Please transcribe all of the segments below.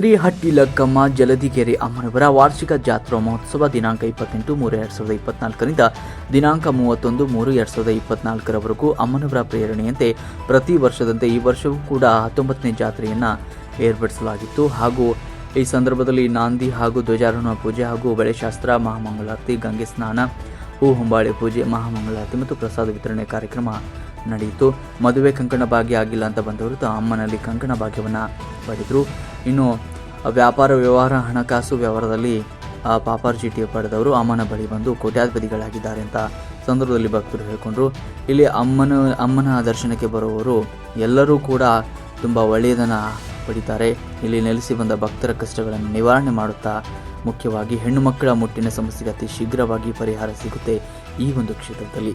ಶ್ರೀ ಹಟ್ಟಿಲಕ್ಕಮ್ಮ ಜಲದಿಗೆರೆ ಅಮ್ಮನವರ ವಾರ್ಷಿಕ ಜಾತ್ರಾ ಮಹೋತ್ಸವ ದಿನಾಂಕ ಇಪ್ಪತ್ತೆಂಟು ಮೂರು ಎರಡು ಸಾವಿರದ ಇಪ್ಪತ್ನಾಲ್ಕರಿಂದ ದಿನಾಂಕ ಮೂವತ್ತೊಂದು ಮೂರು ಎರಡು ಸಾವಿರದ ಇಪ್ಪತ್ನಾಲ್ಕರವರೆಗೂ ಅಮ್ಮನವರ ಪ್ರೇರಣೆಯಂತೆ ಪ್ರತಿ ವರ್ಷದಂತೆ ಈ ವರ್ಷವೂ ಕೂಡ ಹತ್ತೊಂಬತ್ತನೇ ಜಾತ್ರೆಯನ್ನು ಏರ್ಪಡಿಸಲಾಗಿತ್ತು. ಹಾಗೂ ಈ ಸಂದರ್ಭದಲ್ಲಿ ನಾಂದಿ ಹಾಗೂ ಧ್ವಜಾರೋಹಣ ಪೂಜೆ ಹಾಗೂ ಬಳೆಶಾಸ್ತ್ರ, ಮಹಾಮಂಗಳಾರತಿ, ಗಂಗೆ ಸ್ನಾನ, ಹೂ ಹೊಂಬಾಳೆ ಪೂಜೆ, ಮಹಾಮಂಗಳಾರತಿ ಮತ್ತು ಪ್ರಸಾದ ವಿತರಣೆ ಕಾರ್ಯಕ್ರಮ ನಡೆಯಿತು. ಮದುವೆ ಕಂಕಣ ಭಾಗ್ಯ ಆಗಿಲ್ಲ ಅಂತ ಬಂದವರು ಅಮ್ಮನಲ್ಲಿ ಕಂಕಣ ಭಾಗ್ಯವನ್ನು ಪಡೆದರು. ಇನ್ನು ವ್ಯಾಪಾರ, ವ್ಯವಹಾರ, ಹಣಕಾಸು ವ್ಯವಹಾರದಲ್ಲಿ ಪಾಪರ್ ಚೀಟಿ ಪಡೆದವರು ಅಮ್ಮನ ಬಳಿ ಬಂದು ಕೋಟ್ಯಾಧಿಪತಿಗಳಾಗಿದ್ದಾರೆ ಅಂತ ಸಂದರ್ಭದಲ್ಲಿ ಭಕ್ತರು ಹೇಳಿಕೊಂಡ್ರು. ಇಲ್ಲಿ ಅಮ್ಮನ ಅಮ್ಮನ ದರ್ಶನಕ್ಕೆ ಬರುವವರು ಎಲ್ಲರೂ ಕೂಡ ತುಂಬ ಒಳ್ಳೆಯದನ್ನು ಪಡಿತಾರೆ. ಇಲ್ಲಿ ನೆಲೆಸಿ ಬಂದ ಭಕ್ತರ ಕಷ್ಟಗಳನ್ನು ನಿವಾರಣೆ ಮಾಡುತ್ತಾ ಮುಖ್ಯವಾಗಿ ಹೆಣ್ಣು ಮಕ್ಕಳ ಮುಟ್ಟಿನ ಸಮಸ್ಯೆಗೆ ಅತಿ ಶೀಘ್ರವಾಗಿ ಪರಿಹಾರ ಸಿಗುತ್ತೆ ಈ ಒಂದು ಕ್ಷೇತ್ರದಲ್ಲಿ.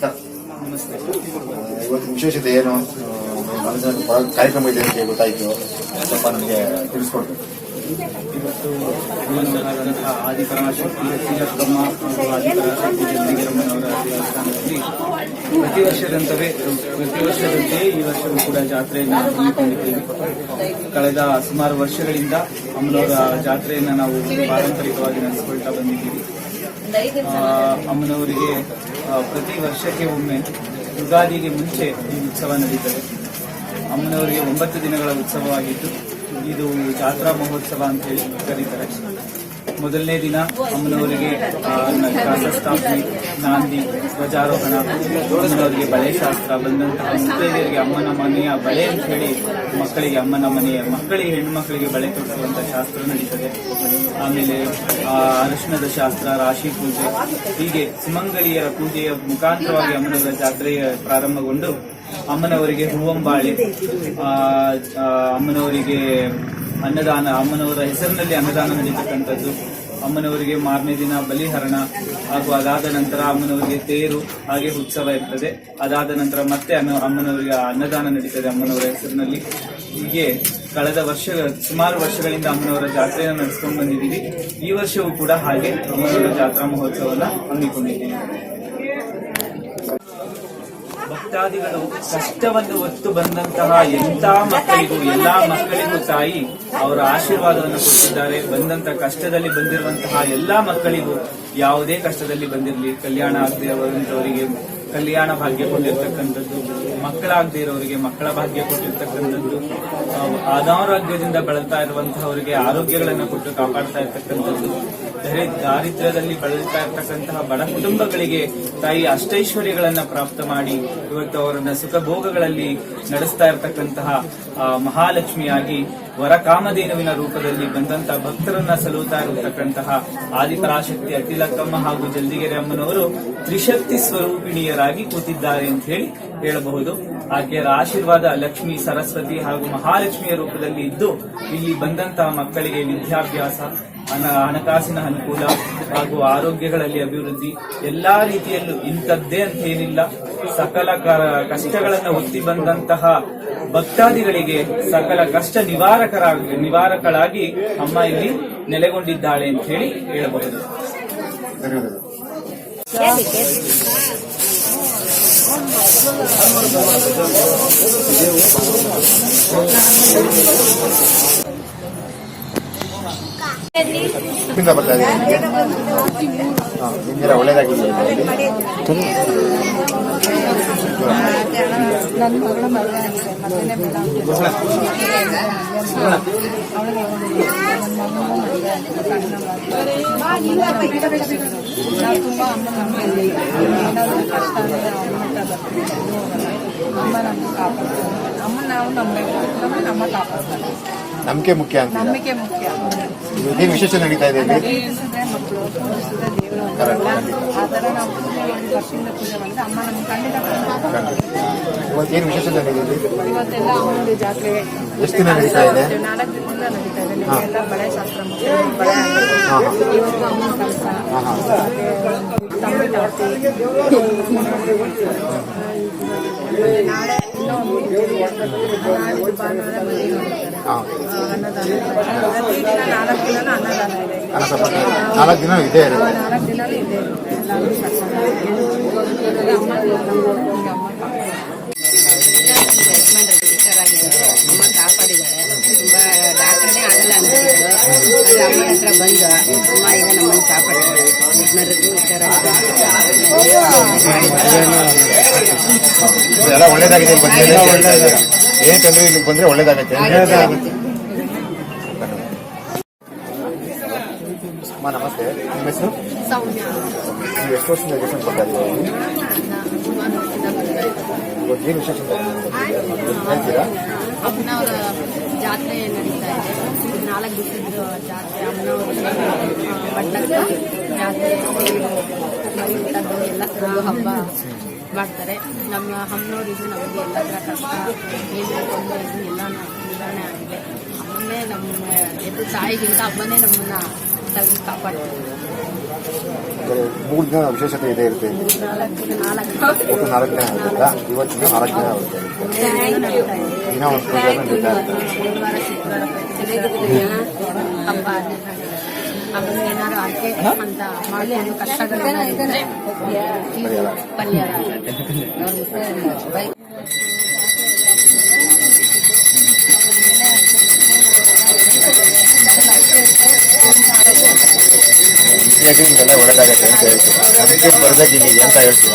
ಕೆಡ್ಸ್ಕೊಬೇಡ. ಇವತ್ತು ವಿಶೇಷತೆ ಏನು? ಕಾರ್ಯಕ್ರಮ ಇದೆ ಅಂತ ಗೊತ್ತಾಯ್ತು. ಸ್ವಲ್ಪ ನಮಗೆ ತಿಳಿಸ್ಕೊಡ್ಬೇಕು ಇವತ್ತು ಆದಿಪರಾಶಕ್ತಿ ಜಂಬಿಗಿರಮ್ಮನವರ ದೇವಸ್ಥಾನದಲ್ಲಿ ಪ್ರತಿ ವರ್ಷದಂತವೇ, ಪ್ರತಿ ವರ್ಷದಂತೆ ಈ ವರ್ಷವೂ ಕೂಡ ಜಾತ್ರೆಯನ್ನು ಹಮ್ಮಿಕೊಂಡಿದ್ದೇವೆ. ಕಳೆದ ಸುಮಾರು ವರ್ಷಗಳಿಂದ ಅಮ್ಮನವರ ಜಾತ್ರೆಯನ್ನು ನಾವು ಪಾರಂಪರಿಕವಾಗಿ ನಡೆಸಿಕೊಳ್ತಾ ಬಂದಿದ್ದೀವಿ. ಅಮ್ಮನವರಿಗೆ ಪ್ರತಿ ವರ್ಷಕ್ಕೆ ಒಮ್ಮೆ ಯುಗಾದಿಗೆ ಮುಂಚೆ ಈ ಉತ್ಸವ ನಡೀತದೆ ಅಮ್ಮನವರಿಗೆ ಒಂಬತ್ತು ದಿನಗಳ ಉತ್ಸವವಾಗಿದ್ದು ಇದು ಜಾತ್ರಾ ಮಹೋತ್ಸವ ಅಂತ ಹೇಳಿ ಕರೀತಾರೆ. ಮೊದಲನೇ ದಿನ ಅಮ್ಮನವರಿಗೆ ಕಳಶಸ್ಥಾಪನೆ ನಾಂದಿ, ಧ್ವಜಾರೋಹಣ, ಅಮ್ಮನವರಿಗೆ ಬಳೆ ಶಾಸ್ತ್ರ, ಬಂದಂತಹ ಮುತ್ತೈದೆಯರಿಗೆ ಅಮ್ಮನ ಮನೆಯ ಬಳೆ ಅಂತ ಹೇಳಿ ಮಕ್ಕಳಿಗೆ, ಅಮ್ಮನ ಮನೆಯ ಮಕ್ಕಳಿಗೆ ಹೆಣ್ಣು ಮಕ್ಕಳಿಗೆ ಬಳೆ ತೊಡಿಸುವಂತಹ ಶಾಸ್ತ್ರ ನಡೀತದೆ. ಆಮೇಲೆ ಅರಿಶಿಣದ ಶಾಸ್ತ್ರ, ರಾಶಿ ಪೂಜೆ, ಹೀಗೆ ಸುಮಂಗಲಿಯರ ಪೂಜೆಯ ಮುಖಾಂತರವಾಗಿ ಅಮ್ಮನವರ ಜಾತ್ರೆ ಪ್ರಾರಂಭಗೊಂಡು ಅಮ್ಮನವರಿಗೆ ಹೂವಂಬಾಳೆ ಅಮ್ಮನವರಿಗೆ ಅನ್ನದಾನ, ಅಮ್ಮನವರ ಹೆಸರಿನಲ್ಲಿ ಅನ್ನದಾನ ನಡೀತಕ್ಕಂಥದ್ದು. ಅಮ್ಮನವರಿಗೆ ಮಾರನೇ ದಿನ ಬಲಿಹರಣ, ಹಾಗೂ ಅದಾದ ನಂತರ ಅಮ್ಮನವರಿಗೆ ತೇರು, ಹಾಗೆ ಉತ್ಸವ ಇರ್ತದೆ. ಅದಾದ ನಂತರ ಮತ್ತೆ ಅನ್ನ, ಅಮ್ಮನವರಿಗೆ ಅನ್ನದಾನ ನಡೀತದೆ ಅಮ್ಮನವರ ಹೆಸರಿನಲ್ಲಿ. ಹೀಗೆ ಕಳೆದ ವರ್ಷ, ಸುಮಾರು ವರ್ಷಗಳಿಂದ ಅಮ್ಮನವರ ಜಾತ್ರೆಯನ್ನು ನಡೆಸ್ಕೊಂಡು ಬಂದಿದ್ದೀವಿ. ಈ ವರ್ಷವೂ ಕೂಡ ಹಾಗೆ ಅಮ್ಮನವರ ಜಾತ್ರಾ ಮಹೋತ್ಸವನ ಹಮ್ಮಿಕೊಂಡಿದ್ದೀವಿ. ಭಕ್ತಾದಿಗಳು ಕಷ್ಟವನ್ನು ಹೊತ್ತು ಬಂದಂತಹ ಎಂತ ಮಕ್ಕಳಿಗೂ, ಎಲ್ಲಾ ಮಕ್ಕಳಿಗೂ ತಾಯಿ ಅವರ ಆಶೀರ್ವಾದವನ್ನು ಕೊಟ್ಟಿದ್ದಾರೆ. ಬಂದಂತ ಕಷ್ಟದಲ್ಲಿ ಬಂದಿರುವಂತಹ ಎಲ್ಲಾ ಮಕ್ಕಳಿಗೂ ಯಾವುದೇ ಕಷ್ಟದಲ್ಲಿ ಬಂದಿರಲಿ. ಕಲ್ಯಾಣ ಆಗದೆ ಅವರಂತವರಿಗೆ ಕಲ್ಯಾಣ ಭಾಗ್ಯ ಕೊಟ್ಟಿರ್ತಕ್ಕಂಥದ್ದು, ಮಕ್ಕಳಾಗದೇ ಇರೋರಿಗೆ ಮಕ್ಕಳ ಭಾಗ್ಯ ಕೊಟ್ಟಿರ್ತಕ್ಕಂಥದ್ದು ಅನಾರೋಗ್ಯದಿಂದ ಬಳಲ್ತಾ ಇರುವಂತಹವರಿಗೆ ಆರೋಗ್ಯಗಳನ್ನು ಕೊಟ್ಟು ಕಾಪಾಡ್ತಾ ಇರ್ತಕ್ಕಂಥದ್ದು. ಬೇರೆ ದಾರಿದ್ರ್ಯದಲ್ಲಿ ಬಳಲ್ತಾ ಇರ್ತಕ್ಕಂತಹ ಬಡ ಕುಟುಂಬಗಳಿಗೆ ತಾಯಿ ಅಷ್ಟೈಶ್ವರ್ಯಗಳನ್ನ ಪ್ರಾಪ್ತ ಮಾಡಿ, ಇವತ್ತು ಅವರನ್ನ ಸುಖ ಭೋಗಗಳಲ್ಲಿ ನಡೆಸ್ತಾ ಇರತಕ್ಕಂತಹ ಮಹಾಲಕ್ಷ್ಮಿಯಾಗಿ ವರ ಕಾಮಧೇನುವಿನ ರೂಪದಲ್ಲಿ ಬಂದಂತಹ ಭಕ್ತರನ್ನ ಸಲುತ್ತಾ ಇರತಕ್ಕಂತಹ ಆದಿಪರಾಶಕ್ತಿ ಅಖಿಲಕ್ಕಮ್ಮ ಹಾಗೂ ಜಲ್ದಿಗೆರೆ ಅಮ್ಮನವರು ತ್ರಿಶಕ್ತಿ ಸ್ವರೂಪಿಣಿಯರಾಗಿ ಕೂತಿದ್ದಾರೆ ಅಂತ ಹೇಳಿ ಹೇಳಬಹುದು. ಆಕೆಯರ ಆಶೀರ್ವಾದ ಲಕ್ಷ್ಮಿ, ಸರಸ್ವತಿ ಹಾಗೂ ಮಹಾಲಕ್ಷ್ಮಿಯ ರೂಪದಲ್ಲಿ ಇದ್ದು, ಇಲ್ಲಿ ಬಂದಂತಹ ಮಕ್ಕಳಿಗೆ ವಿದ್ಯಾಭ್ಯಾಸ ಹಣ- ಹಣಕಾಸಿನ ಅನುಕೂಲ ಹಾಗೂ ಆರೋಗ್ಯಗಳಲ್ಲಿ ಅಭಿವೃದ್ಧಿ, ಎಲ್ಲಾ ರೀತಿಯಲ್ಲೂ ಇಂಥದ್ದೇ ಅಂತ ಏನಿಲ್ಲ. ಸಕಲ ಕಷ್ಟಗಳನ್ನು ಒತ್ತಿ ಬಂದಂತಹ ಭಕ್ತಾದಿಗಳಿಗೆ ಸಕಲ ಕಷ್ಟ ನಿವಾರಕರಾಗಿ ನಿವಾರಕಳಾಗಿ ಅಮ್ಮ ಇಲ್ಲಿ ನೆಲೆಗೊಂಡಿದ್ದಾಳೆ ಅಂತ ಹೇಳಿ ಹೇಳಬಹುದು. ಬರ್ತಾ? ನನ್ನ ಮಗಳ ಮದುವೆ ಆಗಿದೆ ಆಗಿದೆ ನಾವು ತುಂಬ ಅಮ್ಮನ ನಂಬಿದ್ವಿ ಏನಾದರೂ ಕಷ್ಟ ಅಂದರೆ ಅಮ್ಮ ಅಮ್ಮ ನಾವು ನಂಬೇಕು ನಮ್ಮನ್ನ ಅಮ್ಮ ಕಾಪಾಡ್ತಾರೆ ನಂಬಿಕೆ ಮುಖ್ಯ ನಂಬಿಕೆ ಮುಖ್ಯ. ಏನು ವಿಶೇಷ ನಡೀತಾ ಇದೆ ಇಲ್ಲಿ? ಪೂಜಿಸಿದ್ರೆ ಮಕ್ಕಳು ಪೂಜಿಸಿದ್ರೆ ದೇವರು ಅಂತಾರಲ್ಲ ಆ ಥರ ನಾವು ಪೂಜೆ ಮಾಡಿ ಭಕ್ತಿಯಿಂದ ಪೂಜೆ ಮಾಡಿದ್ರೆ ಅಮ್ಮ ನಮ್ಗೆ ಖಂಡಿತ ಕಾಪಾಡ್ತಾರೆ. ವಿಶೇಷತೆ ಇಲ್ಲಿ ಇವತ್ತೆಲ್ಲ ಅಮ್ಮನ ಜಾತ್ರೆ ಎಷ್ಟು ದಿನ ನಡೀತಾ ಇದೆ? ನಾಲ್ಕು ದಿನದಿಂದ ನಡೀತಾ ಇದೆ. ನಿಮಗೆಲ್ಲ ಬಳೆ ಶಾಸ್ತ್ರ ಬಳೆ. ಇವತ್ತು ಅಮ್ಮನ ಕೆಲಸ. ತಂಬಿಟ್ಟು ಆರತಿ ನಾಳೆ ನಾಲ್ಕು ದಿನ ಅನ್ನದಾನ ಇದೆ. ನಾಲ್ಕು ದಿನ ಇದೇ ಅಮ್ಮನ ಹತ್ರ ಬಂದು ಅಮ್ಮ ಈಗ ನಮ್ಮನ್ನು ಎಲ್ಲ ಒಳ್ಳೇದಾಗಿದೆ ಏನ್ ತೊಂದರೆ ಇಲ್ಲಿಗೆ ಬಂದ್ರೆ ಒಳ್ಳೇದಾಗತ್ತೆ. ಅಮ್ಮ ನಮಸ್ತೆ. ನಿಮ್ಮ ಹೆಸರು? ನೀವು ಎಷ್ಟು ವರ್ಷದಿಂದ ದೇವಸ್ಥಾನ ಬರ್ತಾ ಇದ್ದೀರಾ? ಇವತ್ತು ಏನು ವಿಶೇಷ? ಹೇಳ್ತೀರಾ? ಅಮ್ಮನವರ ಜಾತ್ರೆ ನಡೀತಾ ಇದೆ. ನಾಲ್ಕು ದಿವಸದ ಜಾತ್ರೆ ಅಮ್ಮನವರ ಬಟ್ಟಕ್ಕ ಜಾತ್ರೆ ಊಟದ್ದು ಎಲ್ಲ ಹಬ್ಬ ಮಾಡ್ತಾರೆ. ನಮ್ಮ ಅಮ್ಮನವರಿಗೂ ನಮಗೆ ಎಲ್ಲ ಥರ ಕಷ್ಟ ಏನು ತೊಂದರೆ ಎಲ್ಲ ನಿವಾರಣೆ ಆಗಿದೆ. ಅಮ್ಮನೇ ನಮ್ಮ ಎದ್ದು ತಾಯಿಗಿಂತ ಅಮ್ಮನೇ ನಮ್ಮನ್ನ ತೆಗೆದು ಕಾಪಾಡ್ತಾರೆ ಬರೀ ಮೂರು ದಿನ ವಿಶೇಷತೆ ಇದೆ ಇರುತ್ತೆ ನಾಲ್ಕು ಒಟ್ಟು ನಾಲ್ಕು ದಿನ ಆಗುತ್ತಾ ಇವತ್ತಿನ ನಾಲ್ಕು ದಿನ ಆಗುತ್ತೆ ದಿನ ಒಂದು ಪ್ರೋಗ್ರಾಮ್ ನಡೀತಾ ಇರುತ್ತೆ ಬುಧವಾರ ಶುಕ್ರವಾರ ಹಬ್ಬ ಅಮ್ಮನ ಏನಾದ್ರು ಆಕೆ ಅಂತ ಮಾಡ್ಕೊಂಡು ಕಷ್ಟಗಳನ್ನ ಇದ್ರೆ ಪರಿಹಾರ. ಪರಿಹಾರ ಎಲ್ಲ ಒಳ್ಳೇದಾಗತ್ತೆ ಅಂತ ಹೇಳ್ತೀವಿ. ಅದಕ್ಕೆ ಬರ್ಬೇಕು ಇಲ್ಲಿಗೆ ಅಂತ ಧನ್ಯವಾದ